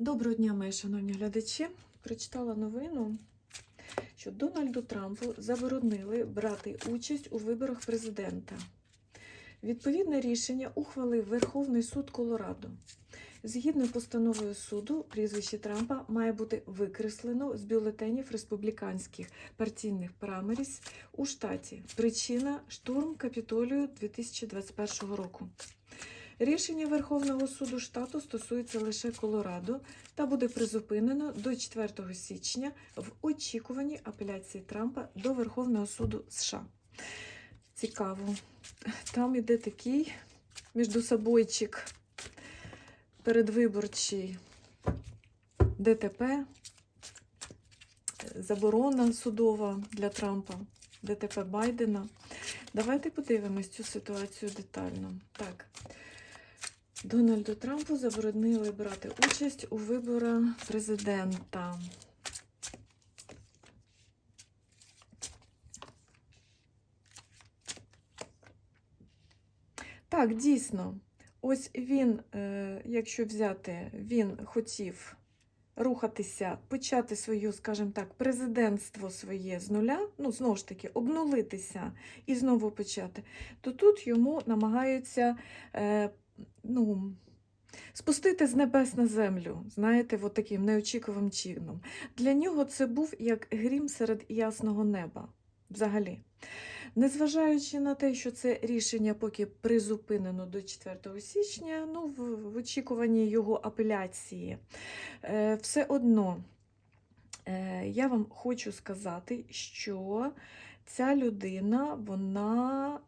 Доброго дня, мої шановні глядачі. Прочитала новину, що Дональду Трампу заборонили брати участь у виборах президента. Відповідне рішення ухвалив Верховний суд Колорадо. Згідно постановою суду, прізвище Трампа має бути викреслено з бюлетенів республіканських партійних праймеріс у штаті. Причина штурм Капітолію 2021 року. Рішення Верховного суду штату стосується лише Колорадо та буде призупинено до 4 січня в очікуванні апеляції Трампа до Верховного суду США. Цікаво. Там іде такий міждособойчик передвиборчий ДТП, заборона судова для Трампа, ДТП Байдена. Давайте подивимось цю ситуацію детально. Так. Дональду Трампу заборонили брати участь у виборах президента. Так, дійсно, ось він, е, якщо взяти, він хотів рухатися, почати свою, скажімо так, президентство своє з нуля, ну, знову ж таки, обнулитися і знову почати, то тут йому намагаються. Ну, спустити з небес на землю, знаєте, от таким неочікуваним чином. Для нього це був як грім серед ясного неба. Взагалі. Незважаючи на те, що це рішення поки призупинено до 4 січня, ну, в, в очікуванні його апеляції, е, все одно е, я вам хочу сказати, що ця людина, вона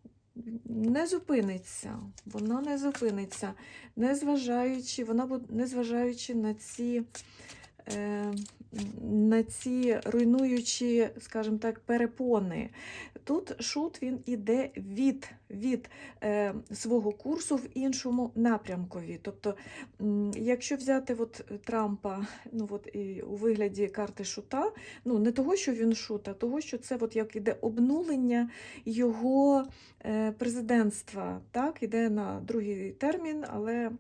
не зупиниться, вона не зупиниться, незважаючи, вона незважаючи на ці, на ці руйнуючі, скажімо так, перепони. Тут шут він іде від, від е, свого курсу в іншому напрямкові. Тобто, якщо взяти от Трампа ну, от, і у вигляді карти шута, ну не того, що він шут, а того, що це от як іде обнулення його е, президентства. Так, іде на другий термін, але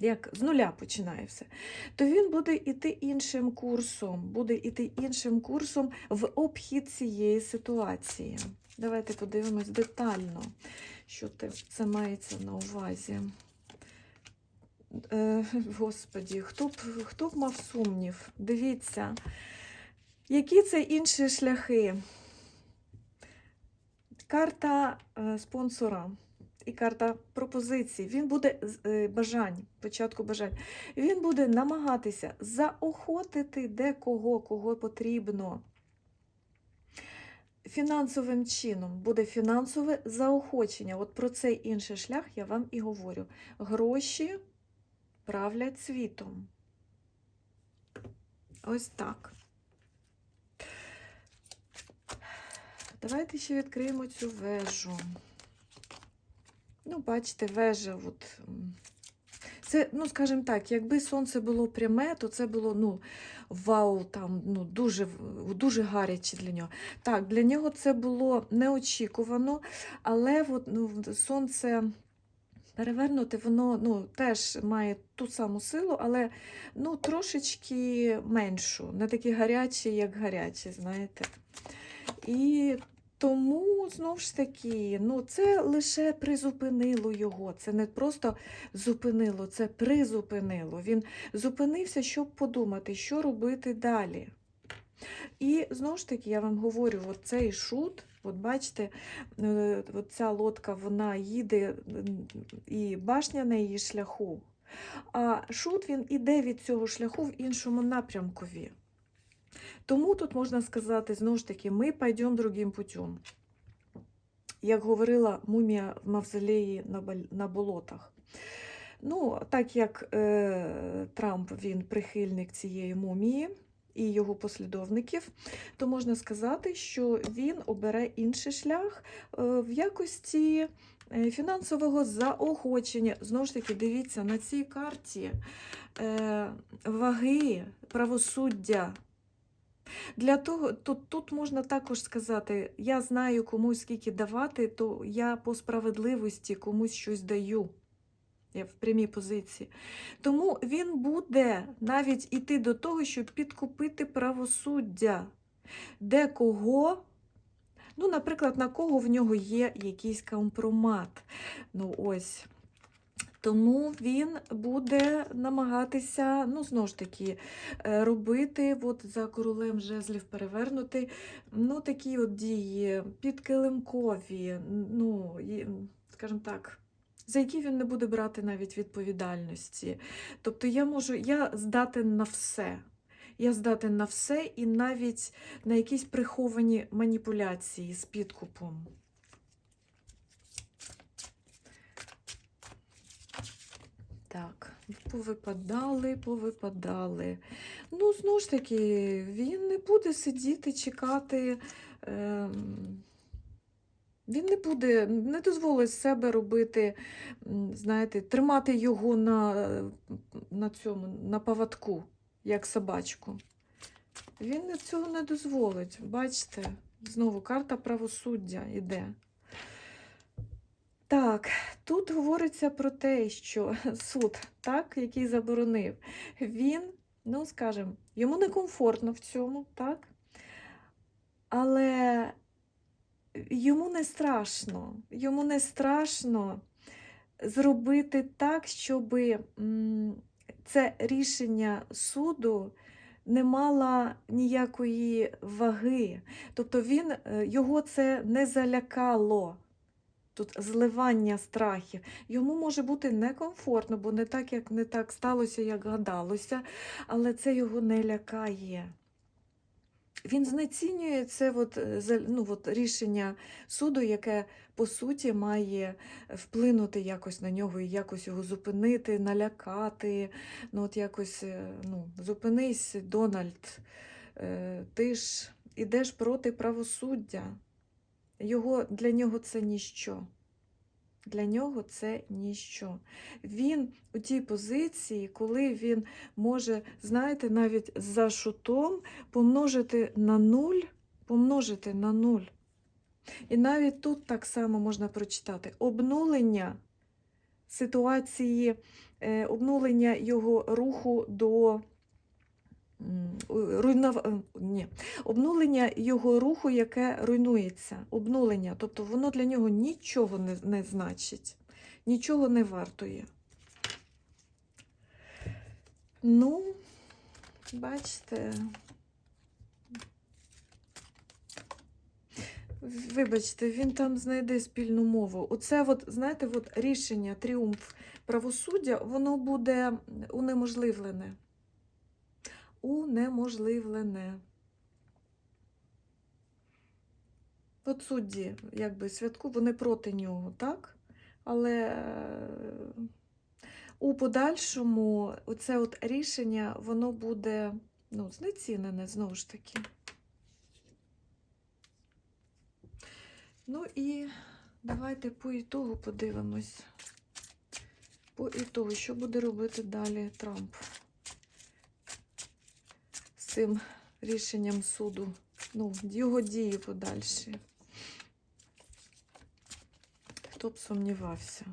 як з нуля починає все, то він буде йти іншим курсом, буде йти іншим курсом в обхід цієї ситуації. Давайте подивимось детально, що це мається на увазі. Е, Господі, хто б, хто б мав сумнів? Дивіться, які це інші шляхи. Карта е, спонсора і карта пропозицій. Він буде е, бажань, початку бажань. Він буде намагатися заохотити декого, кого потрібно. Фінансовим чином буде фінансове заохочення. От про цей інший шлях я вам і говорю. Гроші правлять світом. Ось так. Давайте ще відкриємо цю вежу. Ну, бачите, вежа. От. Це, ну, скажімо так, якби сонце було пряме, то це було ну, вау, там, ну, дуже, дуже гаряче для нього. Так, для нього це було неочікувано, але от, ну, сонце перевернути, воно ну, теж має ту саму силу, але ну, трошечки меншу, не такі гарячі, як гарячі, знаєте. І тому, знову ж таки, ну, це лише призупинило його. Це не просто зупинило, це призупинило. Він зупинився, щоб подумати, що робити далі. І знову ж таки, я вам говорю, от цей шут, от бачите, е, от ця лодка вона їде і башня на її шляху. А шут він іде від цього шляху в іншому напрямкові. Тому тут можна сказати, знову ж таки, ми пойдемо другим путем. Як говорила мумія в мавзолеї на, болотах. Ну, так як е, Трамп він прихильник цієї мумії і його послідовників, то можна сказати, що він обере інший шлях е, в якості е, фінансового заохочення. Знову ж таки, дивіться, на цій карті е, ваги правосуддя. Для того, тут, тут можна також сказати, я знаю комусь скільки давати, то я по справедливості комусь щось даю. Я в прямій позиції. Тому він буде навіть іти до того, щоб підкупити правосуддя, де кого, ну, наприклад, на кого в нього є якийсь компромат. Ну, ось. Тому він буде намагатися, ну, знову ж таки, е, робити от за королем жезлів перевернути, ну, такі от дії підкилимкові, ну, скажімо так, за які він не буде брати навіть відповідальності. Тобто я можу, я здатен на все. Я здатен на все і навіть на якісь приховані маніпуляції з підкупом. Так, повипадали, повипадали. Ну, знову ж таки, він не буде сидіти, чекати. Ем... Він не буде, не дозволить себе робити, знаєте, тримати його на, на цьому, на поводку, як собачку. Він цього не дозволить. Бачите, знову карта правосуддя йде. Так, тут говориться про те, що суд, так, який заборонив, він, ну, скажімо, йому некомфортно в цьому, так? Але йому не страшно, йому не страшно зробити так, щоб це рішення суду не мало ніякої ваги. Тобто він, е, його це не залякало. Тут зливання страхів. Йому може бути некомфортно, бо не так, як не так сталося, як гадалося, але це його не лякає. Він знецінює це от, е, ну, от, рішення суду, яке по суті має вплинути якось на нього і якось його зупинити, налякати. Ну, от якось, е, ну, зупинись, Дональд, е, ти ж ідеш проти правосуддя. Його, для нього це ніщо. Для нього це ніщо. Він у тій позиції, коли він може, знаєте, навіть за шутом помножити на нуль, помножити на нуль. І навіть тут так само можна прочитати обнулення ситуації, е, обнулення його руху до м, руйнов... е, Ні. обнулення його руху, яке руйнується. Обнулення. Тобто воно для нього нічого не, не значить, нічого не вартує. Ну, бачите. Вибачте, він там знайде спільну мову. Оце, от, знаєте, от рішення, тріумф правосуддя, воно буде унеможливлене. Унеможливлене. От судді, якби святку, вони проти нього, так? Але е, у подальшому оце от рішення, воно буде ну, знецінене знову ж таки. Ну і давайте по ітогу подивимось. По ітогу, що буде робити далі Трамп цим рішенням суду. Ну, його дії подальші. Хто б сумнівався?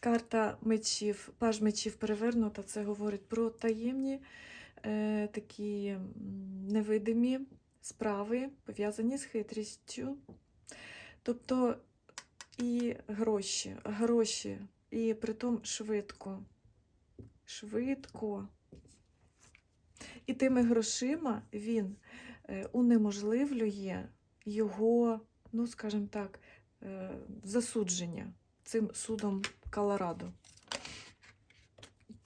Карта мечів, паж мечів перевернута, це говорить про таємні е, такі невидимі справи, пов'язані з хитрістю. Тобто і гроші, гроші, і притом швидко. Швидко. І тими грошима він е, унеможливлює його, ну, скажімо так, е, засудження цим судом Колорадо.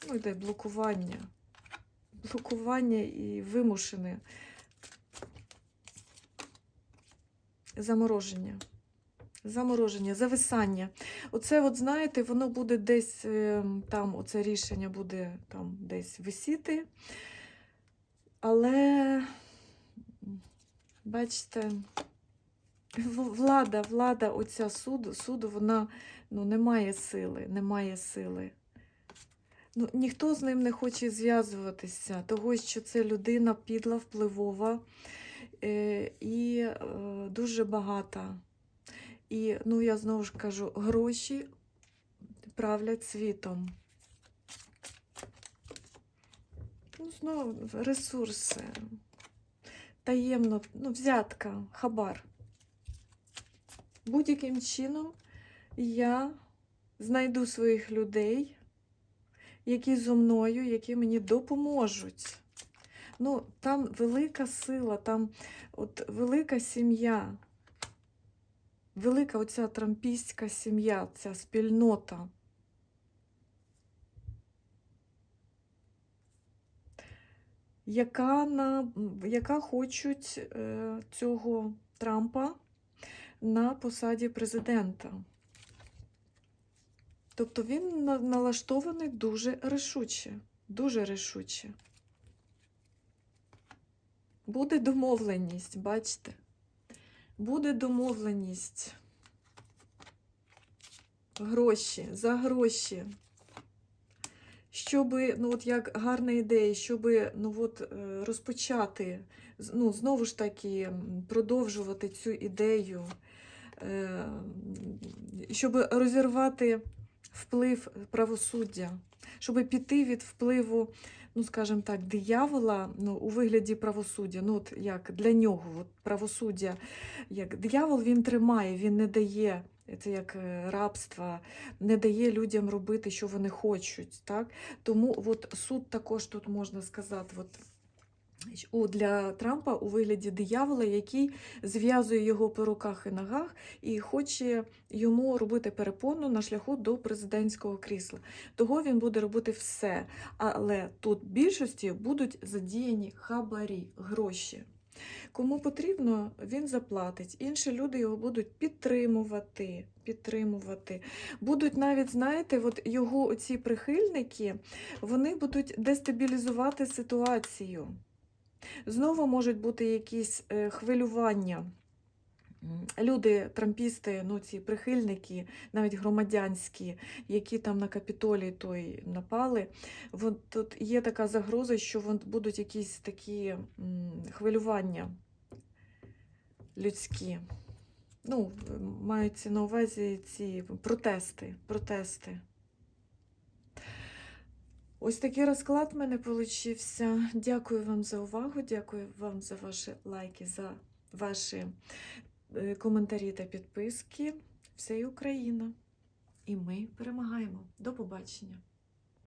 Ну, йде блокування. Блокування і вимушене замороження. Замороження, зависання. Оце, от, знаєте, воно буде десь е, там, оце рішення буде там десь висіти. Але, бачите, влада, влада оця суду, суду, вона ну, не має сили, не має сили. Ну, ніхто з ним не хоче зв'язуватися, того, що це людина підла, впливова, е, і е, дуже багата. І, ну, я знову ж кажу, гроші правлять світом. Ну, знову ресурси. Таємно, ну, взятка, хабар. Будь-яким чином я знайду своїх людей, які зо мною, які мені допоможуть. Ну, там велика сила, там от велика сім'я, велика оця трампійська сім'я, ця спільнота. Яка, на, яка хочуть е, цього Трампа на посаді президента. Тобто він на- налаштований дуже рішуче, дуже рішуче. Буде домовленість, бачите? Буде домовленість. Гроші, за гроші. Щоби, ну от як гарна ідея, щоби ну от, е, розпочати, ну, знову ж таки, продовжувати цю ідею, е, щоб розірвати вплив правосуддя, щоб піти від впливу, ну скажімо так, диявола ну, у вигляді правосуддя. Ну, от як для нього от правосуддя, як диявол він тримає, він не дає. Це як е, рабство, не дає людям робити, що вони хочуть. Так? Тому от суд також тут можна сказати, от, для Трампа у вигляді диявола, який зв'язує його по руках і ногах і хоче йому робити перепону на шляху до президентського крісла. Того він буде робити все. Але тут в більшості будуть задіяні хабарі, гроші. Кому потрібно, він заплатить. Інші люди його будуть підтримувати. підтримувати. Будуть навіть, знаєте, от його оці прихильники, вони будуть дестабілізувати ситуацію. Знову можуть бути якісь е, хвилювання. Люди, трампісти, ну ці прихильники, навіть громадянські, які там на Капітолій той напали, вон, тут є така загроза, що будуть якісь такі хвилювання людські. Ну, маються на увазі ці протести. протести. Ось такий розклад в мене получився. Дякую вам за увагу, дякую вам за ваші лайки, за ваші е, коментарі та підписки. Все Україна. І ми перемагаємо. До побачення!